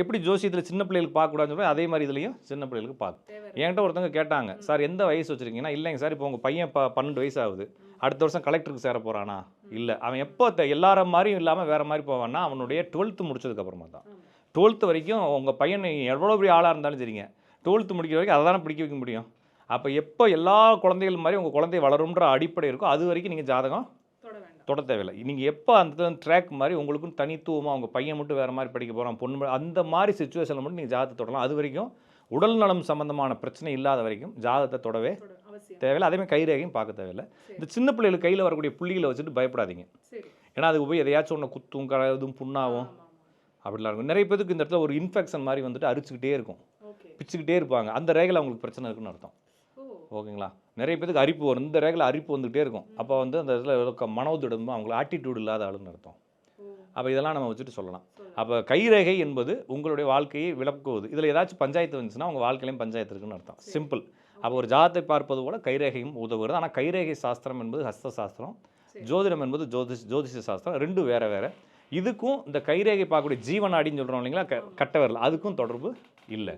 எப்படி ஜோசியத்தில் சின்ன பிள்ளைகளுக்கு பார்க்கக்கூடாதுன்னு சொல்லுவேன் அதே மாதிரி இதுலையும் சின்ன பிள்ளைகளுக்கு பார்க்கும் என்கிட்ட ஒருத்தவங்க கேட்டாங்க சார் எந்த வயசு வச்சுருக்கீங்கன்னா? இல்லைங்க சார் இப்போ உங்கள் பையன் ப பன்னெண்டு வயசு ஆகுது. அடுத்த வருஷம் கலெக்டருக்கு சேர போகிறானா இல்லை. அவன் எப்போ எல்லார மாதிரியும் இல்லாமல் வேறு மாதிரி போவான்னா அவனுடைய டுவெல்த்து முடிச்சதுக்கப்புறமா தான். டுவெல்த்து வரைக்கும் உங்கள் பையன் எவ்வளோ பெரிய ஆளாக இருந்தாலும் சரிங்க. டுவெல்த்து முடிக்கிற வரைக்கும் அதை தானே பிடிக்க வைக்க முடியும். அப்போ எப்போ எல்லா குழந்தைகள் மாதிரி உங்கள் குழந்தை வளரும்ன்ற அடிப்படை இருக்கோ அது வரைக்கும் நீங்கள் ஜாதகம் தொட தேவையில்லை. நீங்கள் எப்போ அந்த ட்ராக் மாதிரி உங்களுக்கும் தனித்துவமாக உங்கள் பையன் மட்டும் வேறு மாதிரி படிக்க போகிறான் பொண்ணு அந்த மாதிரி சுச்சுவேஷனில் மட்டும் நீங்கள் ஜாதகத்தை தொடலாம். அது வரைக்கும் உடல் நலம் சம்மந்தமான பிரச்சனை இல்லாத வரைக்கும் ஜாதகத்தை தொடவே தேவையில்லை. அதேமாதிரி கைரேகையும் பார்க்க தேவையில்லை. இந்த சின்ன பிள்ளைகளுக்கு கையில் வரக்கூடிய புள்ளிகளை வச்சுட்டு பயப்படாதீங்க. ஏன்னா அதுக்கு போய் எதையாச்சும் ஒன்று குத்தும் கதும் புண்ணாகும் அப்படிலாம் இருக்கும். நிறைய பேருக்கு இந்த இடத்துல ஒரு இன்ஃபெக்ஷன் மாதிரி வந்துட்டு அரிச்சுக்கிட்டே இருக்கும். பிச்சுக்கிட்டே இருப்பாங்க. அந்த ரேகையில் அவங்களுக்கு பிரச்சனை இருக்குன்னு அர்த்தம். ஓகேங்களா? நிறைய பேருக்கு அரிப்பு வரும். இந்த ரேகையில் அரிப்பு வந்துகிட்டே இருக்கும். அப்போ வந்து அந்த இருக்க மனோதிடமும் அவங்களுக்கு ஆட்டிடியூட் இல்லாத ஆளுன்னு அர்த்தம். அப்போ இதெல்லாம் நம்ம வச்சுட்டு சொல்லலாம். அப்போ கைரேகை என்பது உங்களுடைய வாழ்க்கையை விளக்குவது. இதில் ஏதாச்சும் பஞ்சாயத்து வந்துச்சுன்னா உங்கள் வாழ்க்கையிலையும் பஞ்சாயத்து இருக்குன்னு அர்த்தம். சிம்பிள் அப்போ ஒரு ஜாதத்தை பார்ப்பது போல கைரேகையும் உதவுகிறது. ஆனால் கைரேகை சாஸ்திரம் என்பது ஹஸ்த சாஸ்திரம் ஜோதிடம் என்பது ஜோதிஷ் ஜோதிஷ சாஸ்திரம். ரெண்டும் வேற வேற. இதுக்கும் இந்த கைரேகை பார்க்கக்கூடிய ஜீவனாடின்னு சொல்கிறோம் இல்லைங்களா? க கட்ட விரல் அதுக்கும் தொடர்பு இல்லை.